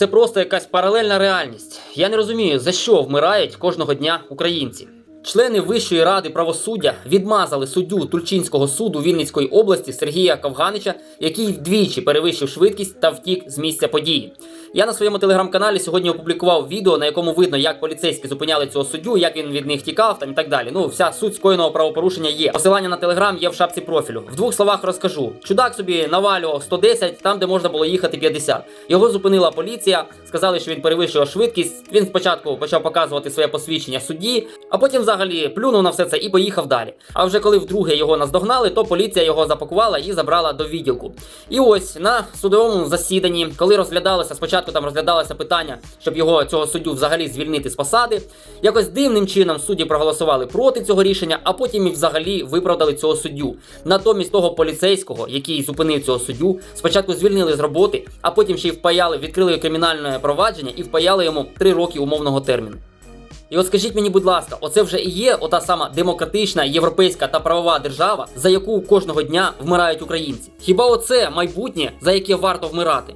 Це просто якась паралельна реальність. Я не розумію, за що вмирають кожного дня українці. Члени Вищої ради правосуддя відмазали суддю Тульчинського суду Вінницької області Сергія Ковганича, який вдвічі перевищив швидкість та втік з місця події. Я на своєму телеграм-каналі сьогодні опублікував відео, на якому видно, як поліцейські зупиняли цього суддю, як він від них тікав там і так далі. Ну, вся суть скоєного правопорушення є. Посилання на телеграм є в шапці профілю. В двох словах розкажу. Чудак собі навалював 110 там, де можна було їхати 50. Його зупинила поліція, сказали, що він перевищував швидкість. Він спочатку почав показувати своє посвідчення судді, а потім взагалі плюнув на все це і поїхав далі. А вже коли вдруге його наздогнали, то поліція його запакувала і забрала до відділку. І ось на судовому засіданні, коли розглядалося спочатку там розглядалося питання, щоб його цього суддю взагалі звільнити з посади. Якось дивним чином судді проголосували проти цього рішення, а потім і взагалі виправдали цього суддю. Натомість того поліцейського, який зупинив цього суддю, спочатку звільнили з роботи, а потім ще й впаяли, відкрили кримінальне провадження і впаяли йому 3 роки умовного терміну. І от скажіть мені, будь ласка, оце вже і є ота сама демократична, європейська та правова держава, за яку кожного дня вмирають українці. Хіба оце майбутнє, за яке варто вмирати?